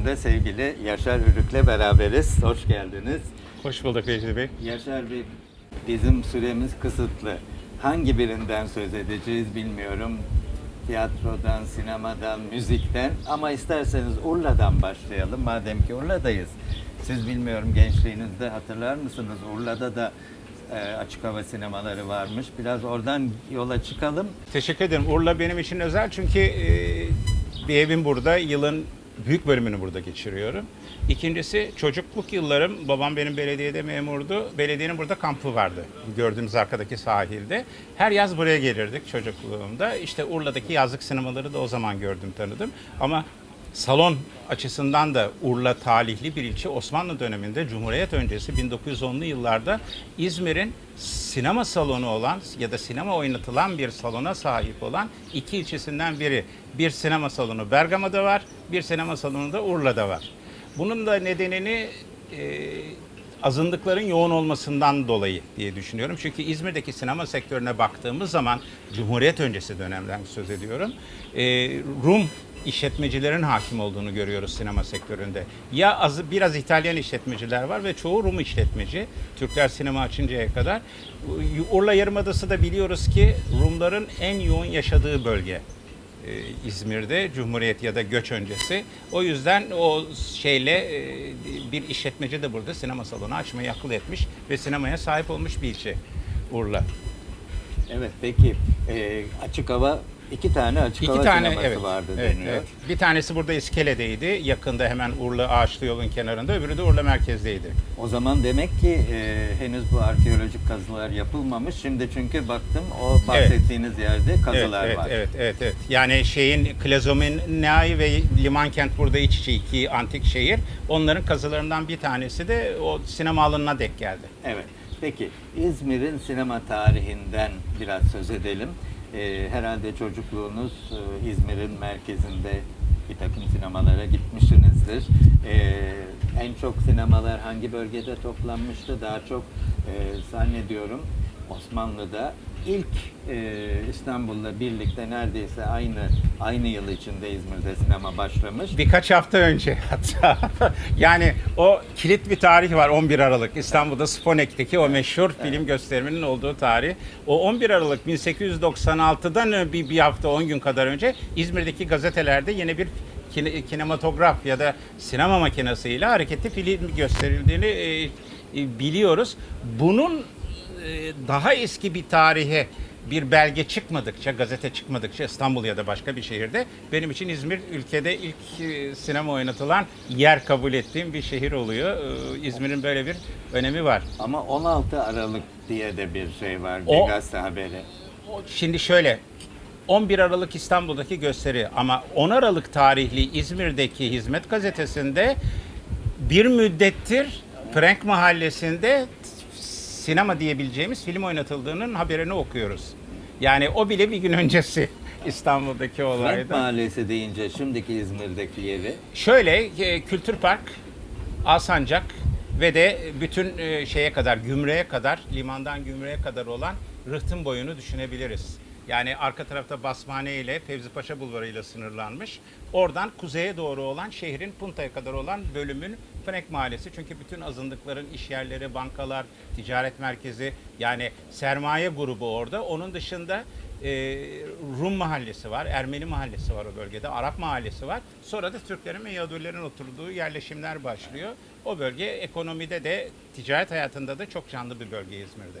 sohbetinde sevgili Yaşar Ürük'le beraberiz. Hoş geldiniz. Hoş bulduk Vecdi Bey. Yaşar Bey, bizim süremiz kısıtlı. Hangi birinden söz edeceğiz bilmiyorum. Tiyatrodan, sinemadan, müzikten ama isterseniz Urla'dan başlayalım. Madem ki Urla'dayız. Siz bilmiyorum gençliğinizde hatırlar mısınız? Urla'da da e, açık hava sinemaları varmış. Biraz oradan yola çıkalım. Teşekkür ederim. Urla benim için özel çünkü e, bir evim burada. Yılın büyük bölümünü burada geçiriyorum. İkincisi çocukluk yıllarım. Babam benim belediyede memurdu. Belediyenin burada kampı vardı. Gördüğünüz arkadaki sahilde. Her yaz buraya gelirdik çocukluğumda. İşte Urla'daki yazlık sinemaları da o zaman gördüm, tanıdım. Ama Salon açısından da Urla talihli bir ilçe. Osmanlı döneminde Cumhuriyet öncesi 1910'lu yıllarda İzmir'in sinema salonu olan ya da sinema oynatılan bir salona sahip olan iki ilçesinden biri. Bir sinema salonu Bergama'da var, bir sinema salonu da Urla'da var. Bunun da nedenini e, azınlıkların yoğun olmasından dolayı diye düşünüyorum. Çünkü İzmir'deki sinema sektörüne baktığımız zaman Cumhuriyet öncesi dönemden söz ediyorum. e, Rum işletmecilerin hakim olduğunu görüyoruz sinema sektöründe. Ya az, biraz İtalyan işletmeciler var ve çoğu Rum işletmeci. Türkler sinema açıncaya kadar. Urla Yarımadası da biliyoruz ki Rumların en yoğun yaşadığı bölge. E, İzmir'de Cumhuriyet ya da göç öncesi. O yüzden o şeyle e, bir işletmeci de burada sinema salonu açmayı akıl etmiş ve sinemaya sahip olmuş bir ilçe Urla. Evet peki e, açık hava iki tane açık İki hava tane sineması evet, vardı evet, deniyor. evet. Bir tanesi burada İskele'deydi. Yakında hemen Urla Ağaçlı yolun kenarında. Öbürü de Urla merkezdeydi. O zaman demek ki e, henüz bu arkeolojik kazılar yapılmamış. Şimdi çünkü baktım o bahsettiğiniz yerde kazılar evet, var. Evet, evet, evet. Yani şeyin Klazomenai ve Limankent burada iç içe iki antik şehir. Onların kazılarından bir tanesi de o sinema alanına denk geldi. Evet. Peki İzmir'in sinema tarihinden biraz söz edelim. E, herhalde çocukluğunuz e, İzmir'in merkezinde bir takım sinemalara gitmişsinizdir. E, en çok sinemalar hangi bölgede toplanmıştı? Daha çok e, zannediyorum Osmanlı'da ilk e, İstanbul'la birlikte neredeyse aynı aynı yıl içinde İzmir'de sinema başlamış. Birkaç hafta önce hatta. yani o kilit bir tarih var 11 Aralık. İstanbul'da Sponek'teki o meşhur film gösteriminin olduğu tarih. O 11 Aralık 1896'dan bir, bir hafta 10 gün kadar önce İzmir'deki gazetelerde yine bir kine- kinematograf ya da sinema makinesiyle hareketli film gösterildiğini e, e, biliyoruz. Bunun daha eski bir tarihe bir belge çıkmadıkça, gazete çıkmadıkça İstanbul ya da başka bir şehirde benim için İzmir ülkede ilk e, sinema oynatılan yer kabul ettiğim bir şehir oluyor. E, İzmir'in böyle bir önemi var. Ama 16 Aralık diye de bir şey var, bir O- gazete haberi. Şimdi şöyle 11 Aralık İstanbul'daki gösteri ama 10 Aralık tarihli İzmir'deki Hizmet Gazetesi'nde bir müddettir Frank Mahallesi'nde sinema diyebileceğimiz film oynatıldığının haberini okuyoruz. Yani o bile bir gün öncesi İstanbul'daki Frank olayda. Mahallesi deyince şimdiki İzmir'deki yeri Şöyle e, Kültür Park, Alsancak ve de bütün e, şeye kadar, gümrüğe kadar, limandan gümrüğe kadar olan rıhtım boyunu düşünebiliriz. Yani arka tarafta Basmane ile Fevzi Paşa Bulvarı ile sınırlanmış. Oradan kuzeye doğru olan şehrin Punta'ya kadar olan bölümün Frank Mahallesi. Çünkü bütün azınlıkların iş yerleri, bankalar, ticaret merkezi yani sermaye grubu orada. Onun dışında e, Rum mahallesi var, Ermeni mahallesi var o bölgede, Arap mahallesi var. Sonra da Türklerin ve Yahudilerin oturduğu yerleşimler başlıyor. O bölge ekonomide de, ticaret hayatında da çok canlı bir bölge İzmir'de.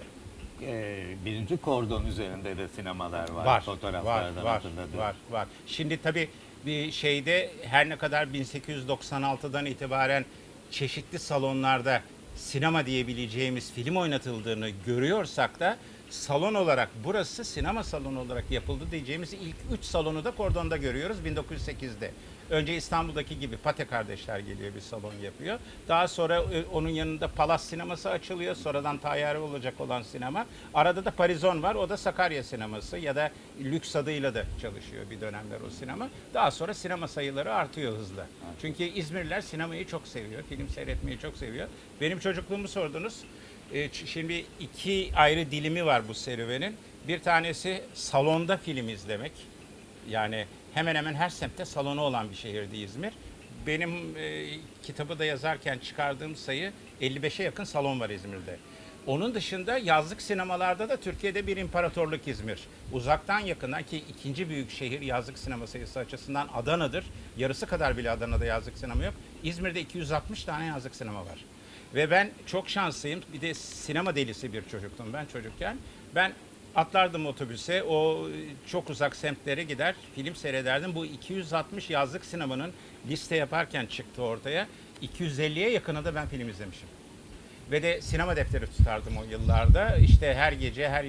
e, birinci kordon üzerinde de sinemalar var. Var, var, Fotoğraflardan var, hatırladım. var, var. Şimdi tabii bir şeyde her ne kadar 1896'dan itibaren çeşitli salonlarda sinema diyebileceğimiz film oynatıldığını görüyorsak da salon olarak burası sinema salonu olarak yapıldı diyeceğimiz ilk 3 salonu da Kordon'da görüyoruz 1908'de. Önce İstanbul'daki gibi Pate kardeşler geliyor bir salon yapıyor. Daha sonra e, onun yanında Palas sineması açılıyor. Sonradan tayyare olacak olan sinema. Arada da Parizon var. O da Sakarya sineması ya da lüks adıyla da çalışıyor bir dönemler o sinema. Daha sonra sinema sayıları artıyor hızla. Çünkü İzmirliler sinemayı çok seviyor. Film seyretmeyi çok seviyor. Benim çocukluğumu sordunuz. Şimdi iki ayrı dilimi var bu serüvenin. Bir tanesi salonda film izlemek. Yani hemen hemen her semtte salonu olan bir şehirdi İzmir. benim e, kitabı da yazarken çıkardığım sayı 55'e yakın salon var İzmir'de. Onun dışında yazlık sinemalarda da Türkiye'de bir imparatorluk İzmir. Uzaktan yakından ki ikinci büyük şehir yazlık sinema sayısı açısından Adana'dır. Yarısı kadar bile Adana'da yazlık sinema yok. İzmir'de 260 tane yazlık sinema var. Ve ben çok şanslıyım. Bir de sinema delisi bir çocuktum ben çocukken. Ben atlardım otobüse. O çok uzak semtlere gider, film seyrederdim. Bu 260 yazlık sinemanın liste yaparken çıktı ortaya. 250'ye yakını da ben film izlemişim. Ve de sinema defteri tutardım o yıllarda. İşte her gece her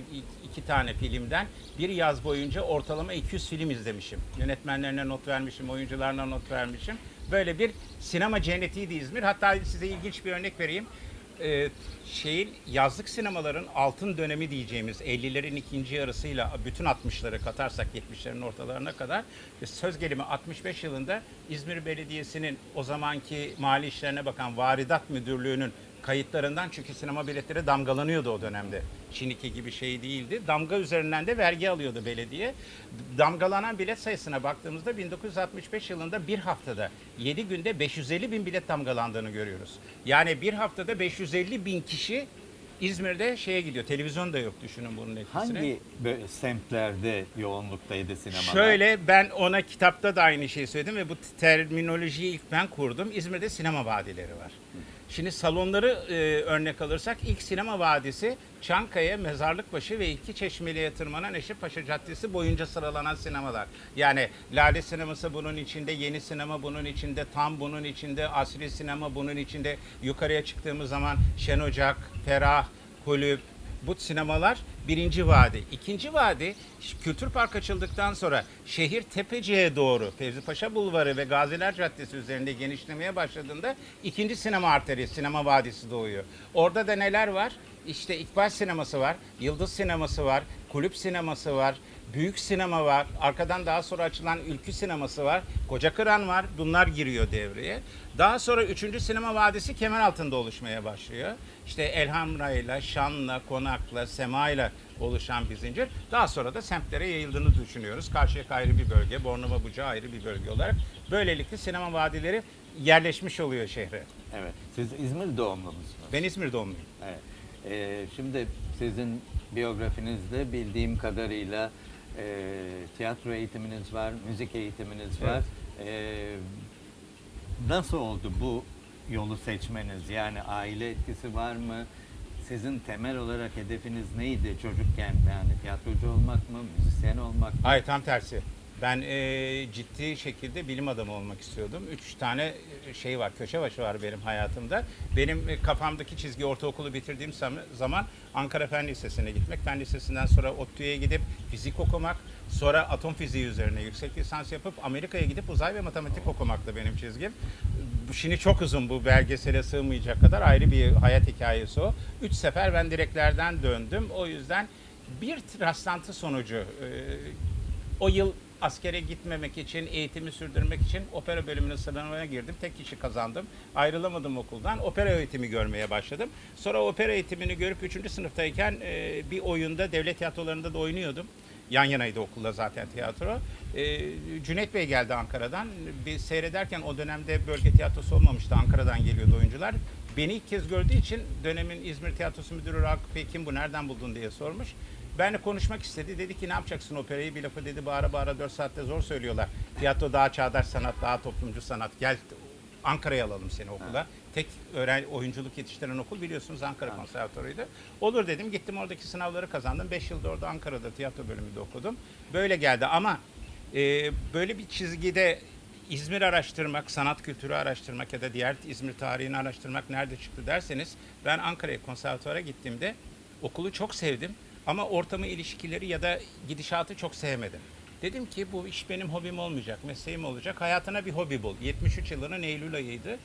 iki tane filmden bir yaz boyunca ortalama 200 film izlemişim. Yönetmenlerine not vermişim, oyuncularına not vermişim. Böyle bir sinema cennetiydi İzmir. Hatta size ilginç bir örnek vereyim. Ee, şeyin yazlık sinemaların altın dönemi diyeceğimiz 50'lerin ikinci yarısıyla bütün 60'ları katarsak 70'lerin ortalarına kadar ve söz gelimi 65 yılında İzmir Belediyesi'nin o zamanki mali işlerine bakan Varidat Müdürlüğü'nün kayıtlarından çünkü sinema biletleri damgalanıyordu o dönemde. Şimdiki gibi şey değildi. Damga üzerinden de vergi alıyordu belediye. Damgalanan bilet sayısına baktığımızda 1965 yılında bir haftada 7 günde 550 bin bilet damgalandığını görüyoruz. Yani bir haftada 550 bin kişi İzmir'de şeye gidiyor. Televizyon da yok düşünün bunun etkisini. Hangi semtlerde yoğunluktaydı sinemalar? Şöyle ben ona kitapta da aynı şeyi söyledim ve bu terminolojiyi ilk ben kurdum. İzmir'de sinema vadileri var. Şimdi salonları e, örnek alırsak ilk sinema vadisi Çankaya, Mezarlıkbaşı ve iki Çeşmeli'ye tırmanan Eşrefpaşa Caddesi boyunca sıralanan sinemalar. Yani Lale Sineması bunun içinde, Yeni Sinema bunun içinde, Tam bunun içinde, Asri Sinema bunun içinde. Yukarıya çıktığımız zaman Şen Ocak, Ferah, Kulüp, bu sinemalar birinci vadi. İkinci vadi Kültür Park açıldıktan sonra şehir Tepeci'ye doğru Fevzi Paşa Bulvarı ve Gaziler Caddesi üzerinde genişlemeye başladığında ikinci sinema arteri, sinema vadisi doğuyor. Orada da neler var? İşte İkbal sineması var, Yıldız sineması var, kulüp sineması var, büyük sinema var. Arkadan daha sonra açılan Ülkü sineması var. Koca Kıran var. Bunlar giriyor devreye. Daha sonra 3. sinema vadisi kemer altında oluşmaya başlıyor. İşte Elhamra'yla, Şan'la, Konak'la, Sema'yla oluşan bir zincir. Daha sonra da semtlere yayıldığını düşünüyoruz. Karşıyaka ayrı bir bölge, Bornova Bucağı ayrı bir bölge olarak. Böylelikle sinema vadileri yerleşmiş oluyor şehre. Evet. Siz İzmir doğumlu musunuz? Ben İzmir doğumluyum. Evet. Ee, şimdi sizin biyografinizde bildiğim kadarıyla e, tiyatro eğitiminiz var, müzik eğitiminiz var. Ee, nasıl oldu bu yolu seçmeniz? Yani aile etkisi var mı? Sizin temel olarak hedefiniz neydi çocukken? Yani tiyatrocu olmak mı, müzisyen olmak mı? Hayır tam tersi. Ben e, ciddi şekilde bilim adamı olmak istiyordum. Üç tane e, şey var, köşe başı var benim hayatımda. Benim e, kafamdaki çizgi ortaokulu bitirdiğim zaman Ankara Fen Lisesi'ne gitmek. Fen Lisesi'nden sonra ODTÜ'ye gidip fizik okumak. Sonra atom fiziği üzerine yüksek lisans yapıp Amerika'ya gidip uzay ve matematik okumaktı benim çizgim. Şimdi çok uzun bu belgesele sığmayacak kadar ayrı bir hayat hikayesi o. Üç sefer ben direklerden döndüm. O yüzden bir rastlantı sonucu e, o yıl askere gitmemek için, eğitimi sürdürmek için opera bölümüne sınavına girdim. Tek kişi kazandım. Ayrılamadım okuldan. Opera eğitimi görmeye başladım. Sonra opera eğitimini görüp 3. sınıftayken e, bir oyunda devlet tiyatrolarında da oynuyordum. Yan yanaydı okulda zaten tiyatro. E, Cüneyt Bey geldi Ankara'dan. Bir seyrederken o dönemde bölge tiyatrosu olmamıştı. Ankara'dan geliyordu oyuncular. Beni ilk kez gördüğü için dönemin İzmir Tiyatrosu Müdürü Rakıp Bey bu nereden buldun diye sormuş. Benle konuşmak istedi. Dedi ki ne yapacaksın operayı? Bir lafı dedi bağıra bağıra 4 saatte zor söylüyorlar. Tiyatro daha çağdaş sanat, daha toplumcu sanat. Gel Ankara'ya alalım seni okula. Tek öğren oyunculuk yetiştiren okul biliyorsunuz Ankara Konservatuarı'ydı. Olur dedim. Gittim oradaki sınavları kazandım. 5 yılda orada Ankara'da tiyatro bölümünde okudum. Böyle geldi ama e, böyle bir çizgide İzmir araştırmak, sanat kültürü araştırmak ya da diğer İzmir tarihini araştırmak nerede çıktı derseniz ben Ankara'ya konservatuara gittiğimde okulu çok sevdim ama ortamı, ilişkileri ya da gidişatı çok sevmedim. Dedim ki bu iş benim hobim olmayacak, mesleğim olacak. Hayatına bir hobi bul. 73 yılının Eylül ayıydı.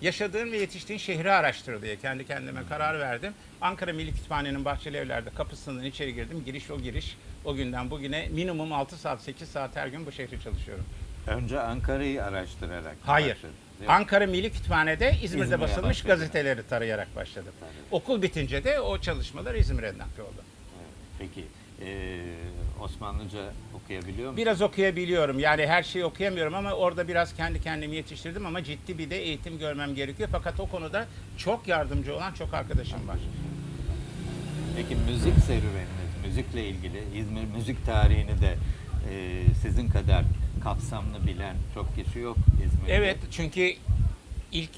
Yaşadığın ve yetiştiğin şehri araştır diye kendi kendime karar verdim. Ankara Milli Kütüphane'nin Bahçeli Evler'de kapısından içeri girdim. Giriş o giriş. O günden bugüne minimum 6 saat, 8 saat her gün bu şehri çalışıyorum. Önce Ankara'yı araştırarak Hayır. başladınız. Yok. Ankara Milli Kütüphane'de İzmir'de İzmir'e basılmış başladı. gazeteleri tarayarak başladım. Tabii. Okul bitince de o çalışmalar İzmir'e nakli oldu. Peki. Ee, Osmanlıca okuyabiliyor musun? Biraz okuyabiliyorum. Yani her şeyi okuyamıyorum ama orada biraz kendi kendimi yetiştirdim ama ciddi bir de eğitim görmem gerekiyor. Fakat o konuda çok yardımcı olan çok arkadaşım var. Peki müzik serüveniniz, müzikle ilgili İzmir müzik tarihini de e, sizin kadar kapsamlı bilen çok kişi yok İzmir'de. Evet çünkü ilk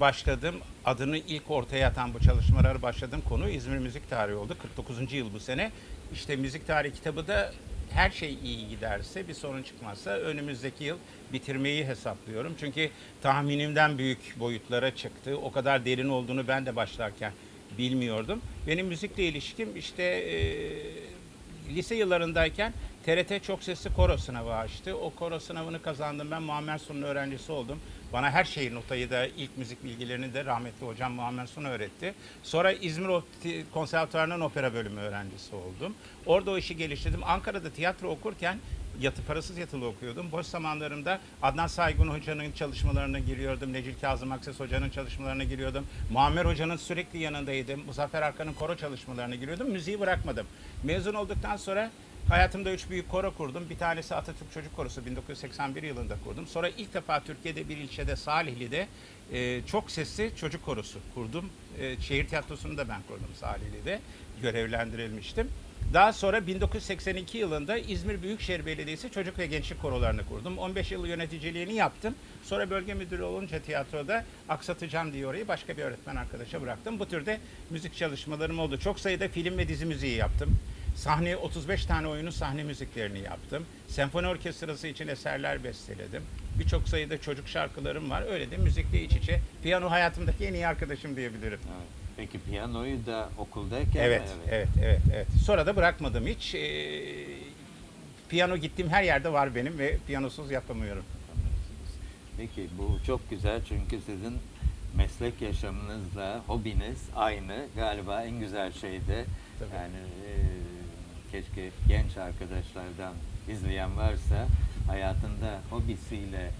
başladığım adını ilk ortaya atan bu çalışmaları başladığım konu İzmir Müzik Tarihi oldu. 49. yıl bu sene. İşte müzik tarihi kitabı da her şey iyi giderse bir sorun çıkmazsa önümüzdeki yıl bitirmeyi hesaplıyorum. Çünkü tahminimden büyük boyutlara çıktı. O kadar derin olduğunu ben de başlarken bilmiyordum. Benim müzikle ilişkim işte e, lise yıllarındayken TRT çok sesli koro sınavı açtı. O koro sınavını kazandım. Ben Muammer Sun'un öğrencisi oldum. Bana her şeyi notayı da ilk müzik bilgilerini de rahmetli hocam Muammer Sun öğretti. Sonra İzmir Konservatuvarı'nın opera bölümü öğrencisi oldum. Orada o işi geliştirdim. Ankara'da tiyatro okurken yatı parasız yatılı okuyordum. Boş zamanlarımda Adnan Saygun Hoca'nın çalışmalarına giriyordum. Necil Kazım Akses Hoca'nın çalışmalarına giriyordum. Muammer Hoca'nın sürekli yanındaydım. Muzaffer Arkan'ın koro çalışmalarına giriyordum. Müziği bırakmadım. Mezun olduktan sonra Hayatımda üç büyük koro kurdum. Bir tanesi Atatürk Çocuk Korosu 1981 yılında kurdum. Sonra ilk defa Türkiye'de bir ilçede Salihli'de e, çok sesli çocuk korosu kurdum. E, şehir tiyatrosunu da ben kurdum Salihli'de. Görevlendirilmiştim. Daha sonra 1982 yılında İzmir Büyükşehir Belediyesi Çocuk ve Gençlik Korolarını kurdum. 15 yıl yöneticiliğini yaptım. Sonra bölge müdürü olunca tiyatroda aksatacağım diye orayı başka bir öğretmen arkadaşa bıraktım. Bu türde müzik çalışmalarım oldu. Çok sayıda film ve dizi müziği yaptım. Sahne 35 tane oyunun sahne müziklerini yaptım. Senfoni orkestrası için eserler besteledim. Birçok sayıda çocuk şarkılarım var. Öyle de müzikle iç içe. Piyano hayatımdaki en iyi arkadaşım diyebilirim. Evet. Peki piyanoyu da okuldayken Evet, mi? evet, evet, evet. Sonra da bırakmadım hiç. Ee, piyano gittiğim her yerde var benim ve piyanosuz yapamıyorum. Peki bu çok güzel çünkü sizin meslek yaşamınızla hobiniz aynı. Galiba en güzel şey de Tabii. yani e, keşke genç arkadaşlardan izleyen varsa hayatında hobisiyle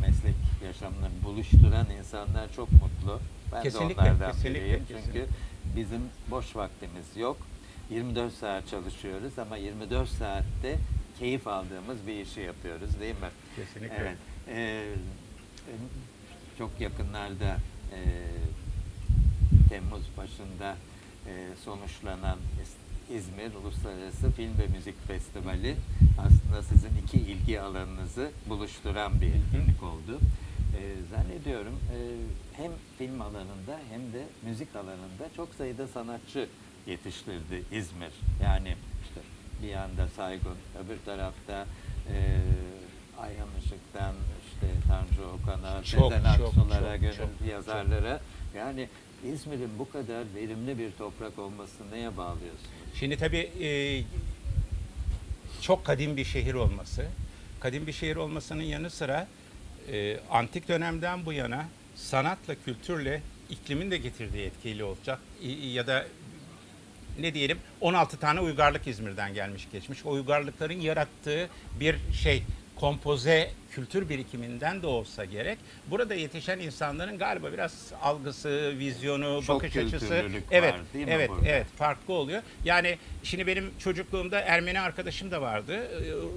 meslek yaşamını buluşturan insanlar çok mutlu. Ben Kesinlikle, de onlardan kesinlikle, biriyim. kesinlikle. Çünkü bizim boş vaktimiz yok. 24 saat çalışıyoruz ama 24 saatte keyif aldığımız bir işi yapıyoruz değil mi? Kesinlikle. Evet. Ee, çok yakınlarda e, Temmuz başında e, sonuçlanan İzmir Uluslararası Film ve Müzik Festivali aslında sizin iki ilgi alanınızı buluşturan bir etkinlik oldu. E, zannediyorum e, hem film alanında hem de müzik alanında çok sayıda sanatçı yetiştirdi İzmir. Yani işte bir yanda Saygun, öbür tarafta e, Ayhan Işık'tan işte Tanju Okan'a, Çok, Sezen çok, Aksu'lara, çok, gönül çok, yazarlara. Yani İzmir'in bu kadar verimli bir toprak olmasını neye bağlıyorsunuz? Şimdi tabii e, çok kadim bir şehir olması, kadim bir şehir olmasının yanı sıra e, antik dönemden bu yana sanatla, kültürle iklimin de getirdiği etkili olacak İ- ya da ne diyelim 16 tane uygarlık İzmir'den gelmiş geçmiş. O uygarlıkların yarattığı bir şey kompoze kültür birikiminden de olsa gerek. Burada yetişen insanların galiba biraz algısı, vizyonu, Çok bakış açısı kültürlülük evet var, değil mi evet burada? evet farklı oluyor. Yani şimdi benim çocukluğumda Ermeni arkadaşım da vardı.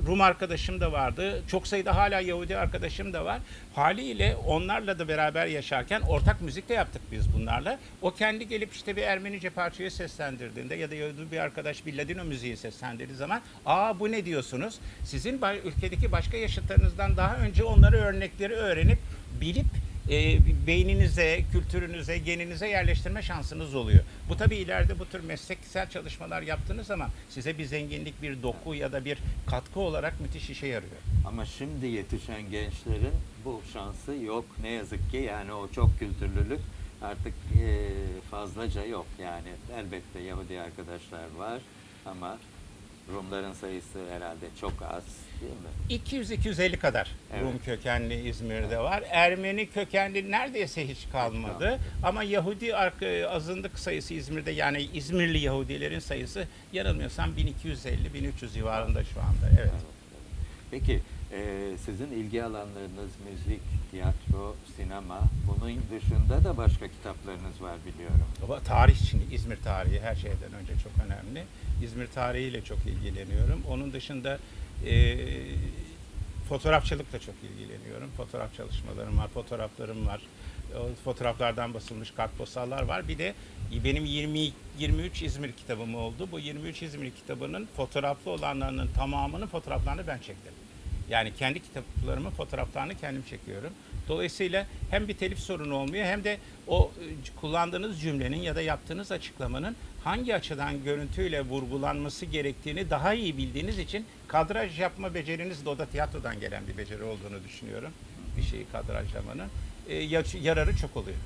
Rum arkadaşım da vardı. Çok sayıda hala Yahudi arkadaşım da var. Haliyle onlarla da beraber yaşarken ortak müzik de yaptık biz bunlarla. O kendi gelip işte bir Ermenice parçayı seslendirdiğinde ya da Yahudi bir arkadaş bir Ladino müziği seslendirdiği zaman aa bu ne diyorsunuz? Sizin ülkedeki başka yaşıtlarınızdan daha önce onları örnekleri öğrenip bilip e, beyninize, kültürünüze, geninize yerleştirme şansınız oluyor. Bu tabii ileride bu tür mesleksel çalışmalar yaptığınız zaman size bir zenginlik, bir doku ya da bir katkı olarak müthiş işe yarıyor. Ama şimdi yetişen gençlerin bu şansı yok. Ne yazık ki yani o çok kültürlülük artık e, fazlaca yok. Yani elbette Yahudi arkadaşlar var ama Rumların sayısı herhalde çok az değil mi? 200-250 kadar Evet. Rum kökenli İzmir'de var. Ermeni kökenli neredeyse hiç kalmadı. Ama Yahudi arka- azınlık sayısı İzmir'de yani İzmirli Yahudilerin sayısı yanılmıyorsam 1250-1300 civarında şu anda. Evet. Evet. Peki Ee, sizin ilgi alanlarınız müzik, tiyatro, sinema. Bunun dışında da başka kitaplarınız var biliyorum. Ama tarih şimdi İzmir tarihi her şeyden önce çok önemli. İzmir tarihiyle çok ilgileniyorum. Onun dışında e, fotoğrafçılıkla çok ilgileniyorum. Fotoğraf çalışmalarım var, fotoğraflarım var. Fotoğraflardan basılmış kartpostallar var. Bir de benim 20 23 İzmir kitabım oldu. Bu 23 İzmir kitabının fotoğraflı olanlarının tamamının fotoğraflarını ben çektim. Yani kendi kitaplarımın fotoğraflarını kendim çekiyorum. Dolayısıyla hem bir telif sorunu olmuyor hem de o e, kullandığınız cümlenin ya da yaptığınız açıklamanın hangi açıdan görüntüyle vurgulanması gerektiğini daha iyi bildiğiniz için kadraj yapma beceriniz de o da tiyatrodan gelen bir beceri olduğunu düşünüyorum. Bir şeyi kadrajlamanın. E, ya- yararı çok oluyor.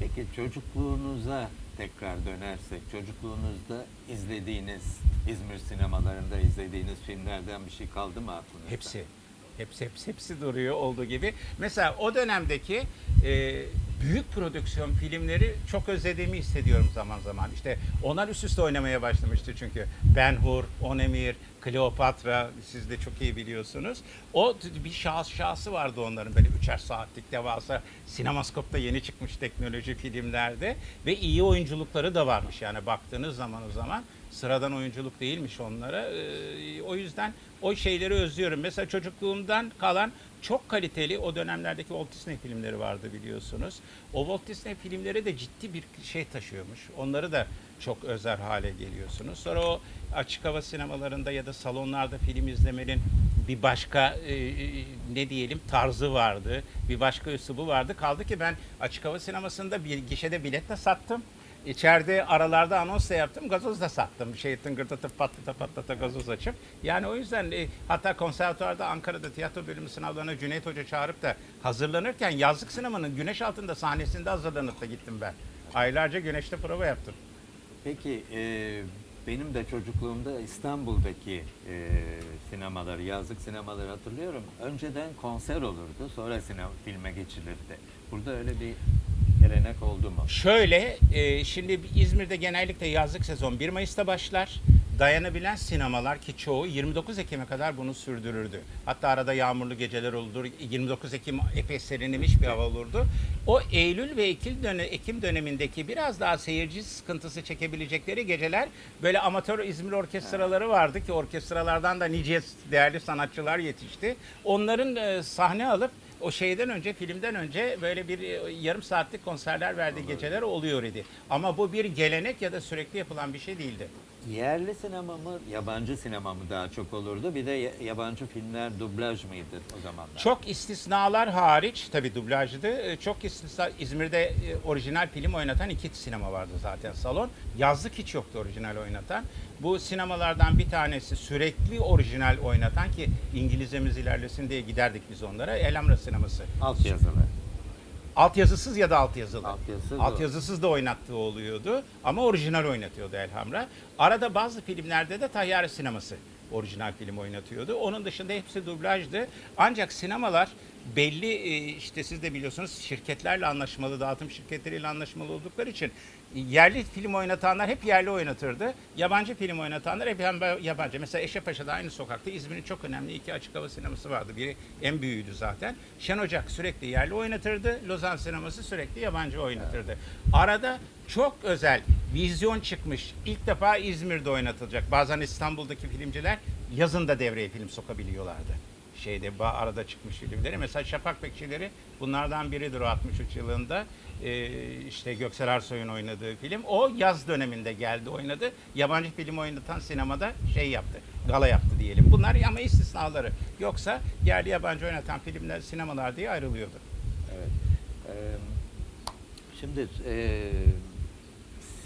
Peki çocukluğunuza tekrar dönersek, çocukluğunuzda izlediğiniz, İzmir sinemalarında izlediğiniz filmlerden bir şey kaldı mı aklınızda? Hepsi. Hepsi, hepsi, hepsi duruyor olduğu gibi. Mesela o dönemdeki e, büyük prodüksiyon filmleri çok özlediğimi hissediyorum zaman zaman. İşte onlar üst üste oynamaya başlamıştı çünkü. Ben Hur, Onemir, Kleopatra siz de çok iyi biliyorsunuz. O bir şahs şahsı vardı onların böyle üçer saatlik devasa sinemaskopta yeni çıkmış teknoloji filmlerde ve iyi oyunculukları da varmış yani baktığınız zaman o zaman sıradan oyunculuk değilmiş onlara. Ee, o yüzden o şeyleri özlüyorum. Mesela çocukluğumdan kalan çok kaliteli o dönemlerdeki Walt Disney filmleri vardı biliyorsunuz. O Walt Disney filmleri de ciddi bir şey taşıyormuş. Onları da çok özel hale geliyorsunuz. Sonra o açık hava sinemalarında ya da salonlarda film izlemenin bir başka e, e, ne diyelim tarzı vardı. Bir başka üslubu vardı. Kaldı ki ben açık hava sinemasında bir gişede bilet de sattım. İçeride aralarda anons da yaptım, gazoz da sattım. Şey tıngırdatıp patlata patlata gazoz açıp. Yani o yüzden e, hatta konservatuvarda Ankara'da tiyatro bölümü sınavlarına Cüneyt Hoca çağırıp da hazırlanırken yazlık sinemanın güneş altında sahnesinde hazırlanıp da gittim ben. Aylarca güneşte prova yaptım. Peki e, benim de çocukluğumda İstanbul'daki e, sinemaları, yazlık sinemaları hatırlıyorum. Önceden konser olurdu, sonra sinema filme geçilirdi. Burada öyle bir gelenek oldu mu? Şöyle, e, şimdi İzmir'de genellikle yazlık sezon 1 Mayıs'ta başlar. Dayanabilen sinemalar ki çoğu 29 Ekim'e kadar bunu sürdürürdü. Hatta arada yağmurlu geceler olur. 29 Ekim epey serinlemiş bir hava olurdu. O Eylül ve Ekim dönemindeki biraz daha seyirci sıkıntısı çekebilecekleri geceler böyle amatör İzmir orkestraları vardı ki orkestralardan da nice değerli sanatçılar yetişti. Onların e, sahne alıp o şeyden önce, filmden önce böyle bir e, yarım saatlik konserler verdiği geceler oluyor idi. Ama bu bir gelenek ya da sürekli yapılan bir şey değildi. Yerli sinema mı, yabancı sinema mı daha çok olurdu? Bir de ya- yabancı filmler dublaj mıydı o zamanlar? Çok istisnalar hariç, tabi dublajdı, e, çok istisna, İzmir'de e, orijinal film oynatan iki sinema vardı zaten salon. Yazlık hiç yoktu orijinal oynatan. Bu sinemalardan bir tanesi sürekli orijinal oynatan ki İngilizcemiz ilerlesin diye giderdik biz onlara. Elhamra sineması. Alt yazılı. Altyazısız ya da altyazılı. Altyazısız Altyazısız da oynattığı oluyordu ama orijinal oynatıyordu Elhamra. Arada bazı filmlerde de Tayyare Sineması orijinal film oynatıyordu. Onun dışında hepsi dublajdı. Ancak sinemalar belli e, işte siz de biliyorsunuz şirketlerle anlaşmalı, dağıtım şirketleriyle anlaşmalı oldukları için yerli film oynatanlar hep yerli oynatırdı. Yabancı film oynatanlar hep yabancı. Mesela Eşepaşa'da aynı sokakta İzmir'in çok önemli iki açık hava sineması vardı. Biri en büyüğüydü zaten. Şen Ocak sürekli yerli oynatırdı. Lozan sineması sürekli yabancı oynatırdı. Arada çok özel vizyon çıkmış. İlk defa İzmir'de oynatılacak. Bazen İstanbul'daki filmciler yazın da devreye film sokabiliyorlardı şeyde arada çıkmış filmleri. Mesela Şafak Bekçileri bunlardan biridir o 63 yılında. Ee, işte Göksel Arsoy'un oynadığı film. O yaz döneminde geldi oynadı. Yabancı film oynatan sinemada şey yaptı. Gala yaptı diyelim. Bunlar ama istisnaları. Yoksa yerli yabancı oynatan filmler sinemalar diye ayrılıyordu. Evet. Ee, şimdi e,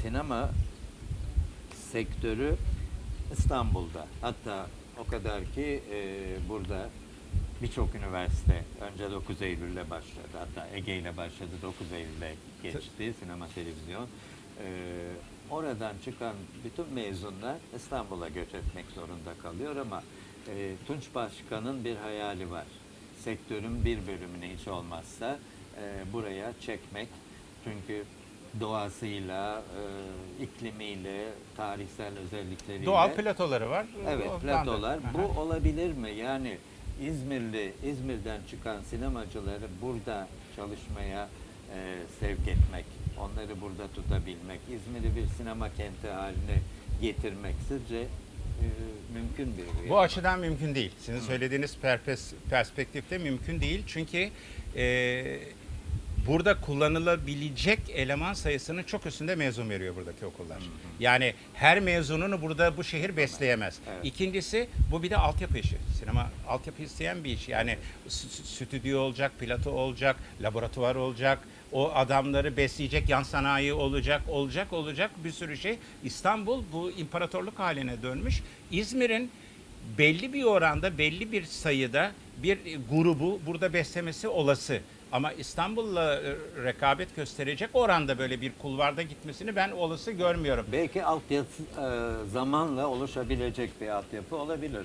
sinema sektörü İstanbul'da. Hatta o kadar ki e, burada birçok üniversite önce 9 Eylül'le başladı. Hatta Ege ile başladı. 9 Eylül'e geçti sinema televizyon. Ee, oradan çıkan bütün mezunlar İstanbul'a göç etmek zorunda kalıyor ama e, Tunç Başkan'ın bir hayali var. Sektörün bir bölümünü hiç olmazsa e, buraya çekmek. Çünkü doğasıyla, e, iklimiyle, tarihsel özellikleriyle Doğal platoları var. Evet, Ondan da- platolar. Bu olabilir mi? Yani İzmirli, İzmir'den çıkan sinemacıları burada çalışmaya e, sevk etmek, onları burada tutabilmek, İzmir'i bir sinema kenti haline getirmek sizce e, mümkün bir Bu açıdan mümkün değil. Sizin söylediğiniz perpes- perspektifte mümkün değil. Çünkü e, burada kullanılabilecek eleman sayısının çok üstünde mezun veriyor buradaki okullar. Yani her mezununu burada bu şehir besleyemez. Evet. İkincisi bu bir de altyapı işi. Sinema altyapı isteyen bir iş. Yani stüdyo olacak, plato olacak, laboratuvar olacak. O adamları besleyecek yan sanayi olacak, olacak, olacak bir sürü şey. İstanbul bu imparatorluk haline dönmüş. İzmir'in belli bir oranda, belli bir sayıda bir grubu burada beslemesi olası. Ama İstanbul'la e, rekabet gösterecek oranda böyle bir kulvarda gitmesini ben olası görmüyorum. Belki altyapı e, zamanla oluşabilecek bir altyapı olabilir.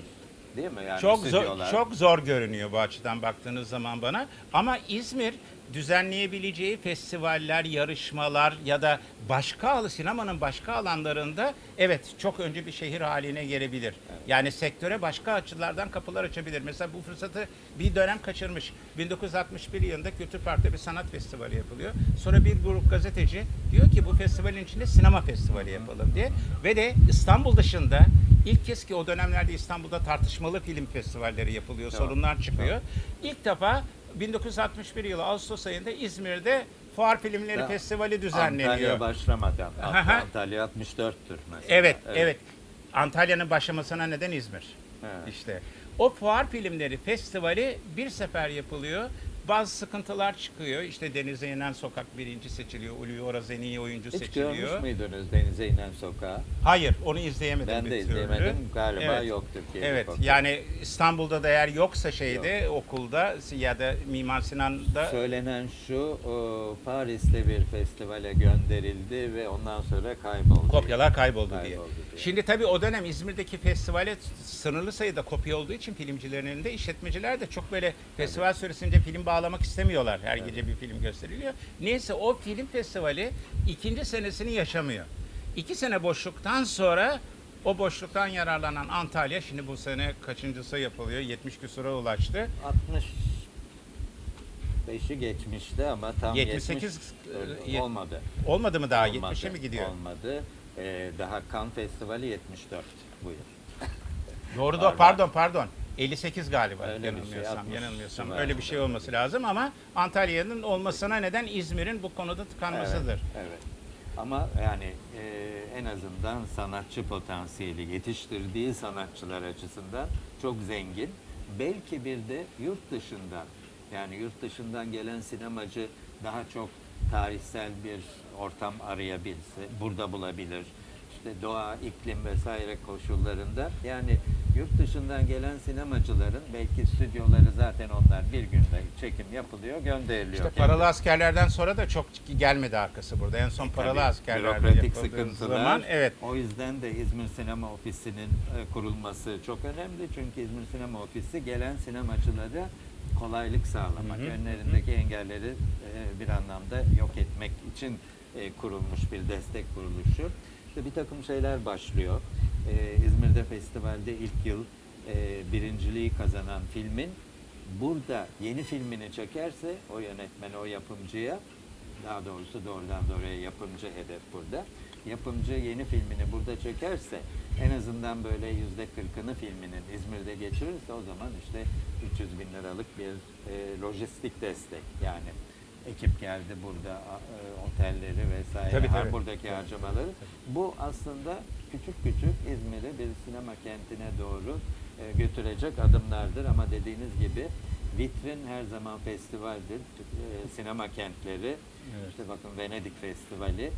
Değil mi? Yani çok zor, stüdyolar. çok zor görünüyor bu açıdan baktığınız zaman bana. Ama İzmir düzenleyebileceği festivaller, yarışmalar ya da başka sinemanın başka alanlarında evet çok önce bir şehir haline gelebilir. Yani sektöre başka açılardan kapılar açabilir. Mesela bu fırsatı bir dönem kaçırmış. 1961 yılında Kültür Park'ta bir sanat festivali yapılıyor. Sonra bir grup gazeteci diyor ki bu festivalin içinde sinema festivali yapalım diye. Ve de İstanbul dışında ilk kez ki o dönemlerde İstanbul'da tartışmalı film festivalleri yapılıyor, Tamam, sorunlar çıkıyor. İlk defa 1961 yılı Ağustos ayında İzmir'de Fuar Filmleri Ya, Festivali düzenleniyor. Antalya başlamadan. Aha. Antalya 64'tür mesela. Evet, evet. Antalya'nın başlamasına neden İzmir? Evet. İşte o fuar filmleri festivali bir sefer yapılıyor. Bazı sıkıntılar çıkıyor. İşte Denize inen Sokak birinci seçiliyor. Ulu Oraz en iyi oyuncu Hiç seçiliyor. görmüş müydünüz Denize inen sokağı? Hayır, onu izleyemedim Ben bir de türlü. izleyemedim. Galiba Evet. yok Türkiye'de. Evet, kopya. yani İstanbul'da da eğer yoksa şeyde okulda ya da Mimar Sinan'da Söylenen şu, o, Paris'te bir festivale gönderildi ve ondan sonra kayboldu. kopyalar kayboldu, diye. Kayboldu diye. Şimdi tabii o dönem İzmir'deki festivale sınırlı sayıda kopya olduğu için filmcilerin elinde işletmeciler de çok böyle festival süresince film bağlamak istemiyorlar. Her gece bir film gösteriliyor. Neyse o film festivali ikinci senesini yaşamıyor. İki sene boşluktan sonra o boşluktan yararlanan Antalya şimdi bu sene kaçıncısı yapılıyor? 70 küsura ulaştı. 65'i geçmişti ama tam 78 70 e, olmadı. Olmadı mı daha? Olmadı, 70'e mi gidiyor? Olmadı. Ee, daha Cannes Festivali 74 bu yıl. Doğru da Pardon. pardon pardon. 58 galiba Öyle şey, yanılmıyorsam. 60 yanılmıyorsam. Öyle bir şey olması lazım ama Antalya'nın olmasına neden İzmir'in bu konuda tıkanmasıdır. Evet, evet. Ama yani e, en azından sanatçı potansiyeli yetiştirdiği sanatçılar açısından çok zengin. Belki bir de yurt dışından yani yurt dışından gelen sinemacı daha çok tarihsel bir ortam arayabilse, burada bulabilir. İşte doğa, iklim vesaire koşullarında yani yurt dışından gelen sinemacıların belki stüdyoları zaten onlar bir günde çekim yapılıyor, gönderiliyor. İşte paralı askerlerden sonra da çok gelmedi arkası burada. En son paralı Tabii, askerlerde bürokratik sıkıntılar. zaman evet. O yüzden de İzmir Sinema Ofisi'nin e, kurulması çok önemli. Çünkü İzmir Sinema Ofisi gelen sinemacılara kolaylık sağlamak, Hı hı, önlerindeki engelleri e, bir anlamda yok etmek için e, kurulmuş bir destek kuruluşu. İşte bir takım şeyler başlıyor. E, İzmir'de festivalde ilk yıl e, birinciliği kazanan filmin burada yeni filmini çekerse o yönetmene, o yapımcıya daha doğrusu doğrudan doğruya yapımcı hedef burada. Yapımcı yeni filmini burada çekerse en azından böyle yüzde kırkını filminin İzmir'de geçirirse o zaman işte 300 bin liralık bir e, lojistik destek yani ekip geldi burada e, otelleri vesaire Tabii, tabii. buradaki harcamaları. Bu aslında küçük küçük İzmir'i bir sinema kentine doğru e, götürecek adımlardır ama dediğiniz gibi vitrin her zaman festivaldir. E, sinema kentleri Evet. işte bakın Venedik Festivali e,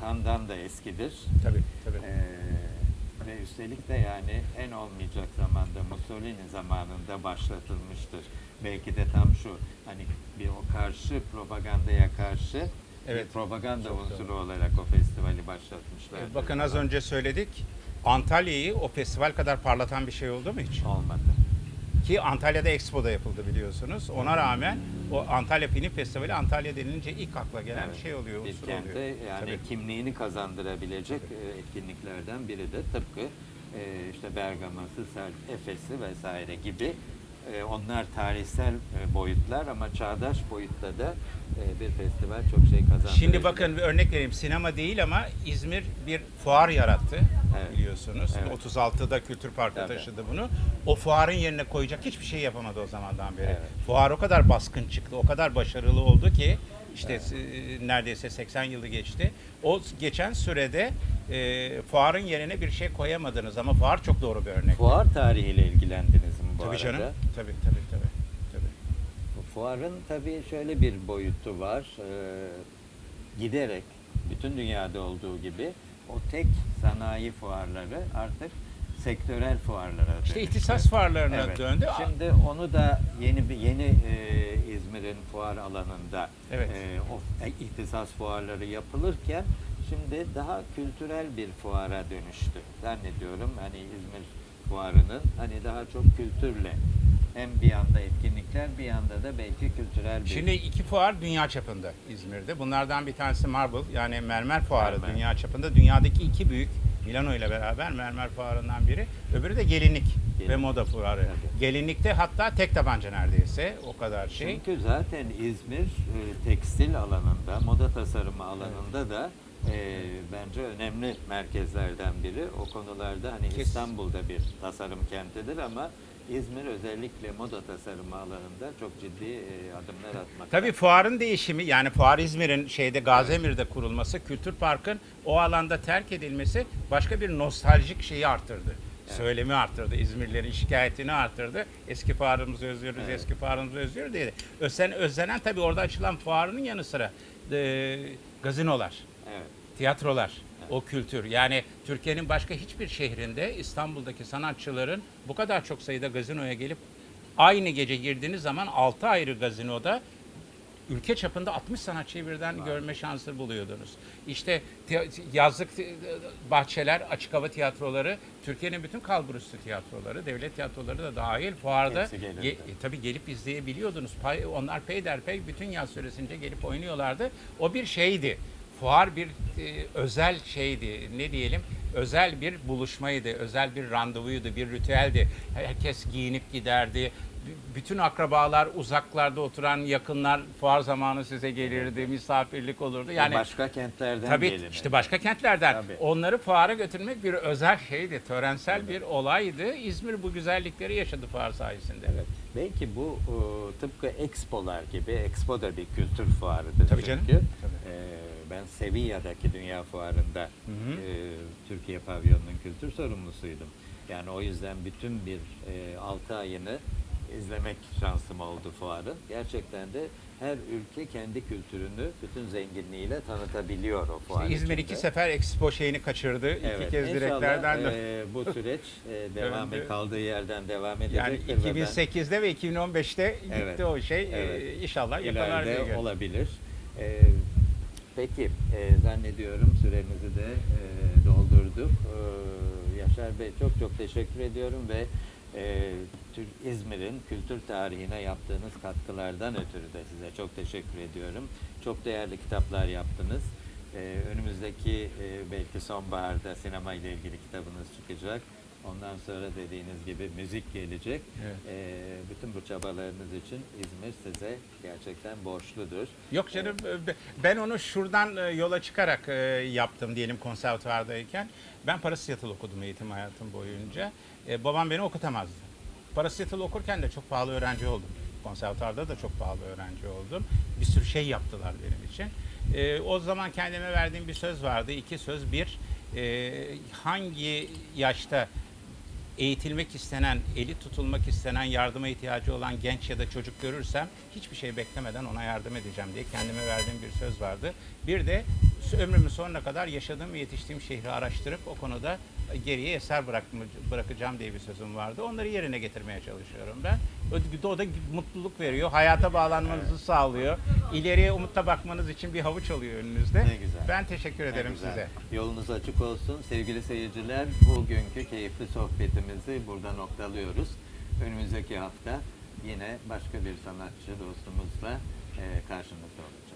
Cannes'dan da eskidir. Tabii tabii. E, ve üstelik de yani en olmayacak Mussolini zamanında başlatılmıştır. Belki de tam şu hani bir o karşı propagandaya karşı Evet, bir propaganda çok unsuru doğru. olarak o festivali başlatmışlar. E, Bakın az önce söyledik. Antalya'yı o festival kadar parlatan bir şey oldu mu hiç? olmadı. Ki Antalya'da Expo'da yapıldı biliyorsunuz. Ona rağmen o Antalya Film Festivali Antalya denilince ilk akla gelen Evet. şey oluyor, Bir kente oluyor. yani Tabii. kimliğini kazandırabilecek e, etkinliklerden biri de tıpkı e, işte Bergama'sı, Efes'i vesaire gibi E, onlar tarihsel e, boyutlar ama çağdaş boyutta da e, bir festival çok şey kazandırıyor. Şimdi bakın bir örnek vereyim. Sinema değil ama İzmir bir fuar yarattı Evet. biliyorsunuz. Evet. 36'da Kültür Parkı Tabii. taşıdı bunu. O fuarın yerine koyacak hiçbir şey yapamadı o zamandan beri. Evet. Fuar o kadar baskın çıktı, o kadar başarılı oldu ki işte e, neredeyse 80 yılı geçti. O geçen sürede e, fuarın yerine bir şey koyamadınız ama fuar çok doğru bir örnek. Fuar tarihiyle ilgilendiniz mi bu tabii arada? canım. Tabii tabii tabii. tabii. Fuarın tabii şöyle bir boyutu var. Ee, giderek bütün dünyada olduğu gibi o tek sanayi fuarları artık sektörel fuarlara İşte dönüştü. ihtisas fuarlarına Evet. döndü. Şimdi onu da yeni bir yeni e, İzmir'in fuar alanında Evet. e, o e, ihtisas fuarları yapılırken şimdi daha kültürel bir fuara dönüştü. Zannediyorum hani İzmir fuarının hani daha çok kültürle hem bir yanda etkinlikler bir yanda da belki kültürel bir Şimdi iki fuar dünya çapında İzmir'de. Bunlardan bir tanesi Marble yani mermer fuarı Mermer. dünya çapında. Dünyadaki iki büyük Milano ile beraber mermer fuarından biri. Öbürü de gelinlik ve Gelinlik. moda fuarı. Tabii. Gelinlikte hatta tek tabanca neredeyse o kadar şey. Çünkü zaten İzmir e, tekstil alanında, moda tasarımı alanında da e, bence önemli merkezlerden biri. O konularda hani Kes- İstanbul'da bir tasarım kentidir ama İzmir özellikle moda tasarımı alanında çok ciddi e, adımlar atmakta. Tabii fuarın değişimi yani Fuar İzmir'in şeyde Gaziemir'de kurulması, Kültür Park'ın o alanda terk edilmesi başka bir nostaljik şeyi arttırdı. Söylemi arttırdı. İzmirlilerin şikayetini arttırdı. Eski fuarımızı özlüyoruz, Evet. eski fuarımızı özlüyoruz diye. Özlen, özlenen tabii orada açılan fuarının yanı sıra e, gazinolar, Evet. tiyatrolar, o kültür. Yani Türkiye'nin başka hiçbir şehrinde İstanbul'daki sanatçıların bu kadar çok sayıda gazinoya gelip aynı gece girdiğiniz zaman 6 ayrı gazinoda ülke çapında 60 sanatçıyı birden görme şansı buluyordunuz. İşte yazlık bahçeler, açık hava tiyatroları, Türkiye'nin bütün kalburüstü tiyatroları, devlet tiyatroları da dahil fuarda ge- e, tabii gelip izleyebiliyordunuz. Pay, onlar peyderpey bütün yaz süresince gelip oynuyorlardı. O bir şeydi. Fuar bir e, özel şeydi. Ne diyelim? Özel bir buluşmaydı. Özel bir randevuydu, bir ritüeldi. Herkes giyinip giderdi. Bütün akrabalar, uzaklarda oturan yakınlar fuar zamanı size gelirdi, misafirlik olurdu. Yani Yani başka kentlerden Tabii gelin. işte başka kentlerden. Tabii. Onları fuara götürmek bir özel şeydi, törensel bir olaydı. İzmir bu güzellikleri yaşadı fuar sayesinde. Evet. Belki bu e, tıpkı expolar gibi, expo da bir kültür fuarıdır Tabii çünkü. canım, tabii. E, ben Sevilla'daki Dünya Fuarı'nda Hı hı. e, Türkiye pavyonunun kültür sorumlusuydum. Yani o yüzden bütün bir 6 ayını izlemek şansım oldu fuarın. Gerçekten de her ülke kendi kültürünü bütün zenginliğiyle tanıtabiliyor o fuar İzmir içinde. iki sefer Expo şeyini kaçırdı. İki Evet, kez inşallah, direklerden de. e, bu süreç e, devam Döndü. kaldığı yerden devam Yani edecektir. ve ben- 2008'de ve 2015'te gitti Evet, o şey. evet. Ee, inşallah yakalar diye olabilir. Ee, peki e, zannediyorum süremizi de e, doldurduk. Ee, Yaşar Bey çok çok teşekkür ediyorum ve e, İzmir'in kültür tarihine yaptığınız katkılardan ötürü de size çok teşekkür ediyorum. Çok değerli kitaplar yaptınız. Ee, önümüzdeki e, belki sonbaharda sinema ile ilgili kitabınız çıkacak. Ondan sonra dediğiniz gibi müzik gelecek. Evet. Ee, bütün bu çabalarınız için İzmir size gerçekten borçludur. Yok canım e, ben onu şuradan e, yola çıkarak e, yaptım diyelim konservatuvardayken. Ben yatılı okudum eğitim hayatım boyunca. E, babam beni okutamazdı. Yatılı okurken de çok pahalı öğrenci oldum. Konservatuvarda da çok pahalı öğrenci oldum. Bir sürü şey yaptılar benim için. E, o zaman kendime verdiğim bir söz vardı. İki söz. Bir, e, hangi yaşta eğitilmek istenen, eli tutulmak istenen, yardıma ihtiyacı olan genç ya da çocuk görürsem hiçbir şey beklemeden ona yardım edeceğim diye kendime verdiğim bir söz vardı. Bir de ömrümün sonuna kadar yaşadığım ve yetiştiğim şehri araştırıp o konuda geriye eser bırakacağım diye bir sözüm vardı. Onları yerine getirmeye çalışıyorum ben. O, da mutluluk veriyor, hayata bağlanmanızı sağlıyor. İleriye umutla bakmanız için bir havuç oluyor önünüzde. Ne güzel. Ben teşekkür Ne ederim güzel. size. Yolunuz açık olsun. Sevgili seyirciler, bugünkü keyifli sohbetimizi burada noktalıyoruz. Önümüzdeki hafta yine başka bir sanatçı dostumuzla e, karşınızda olacağız.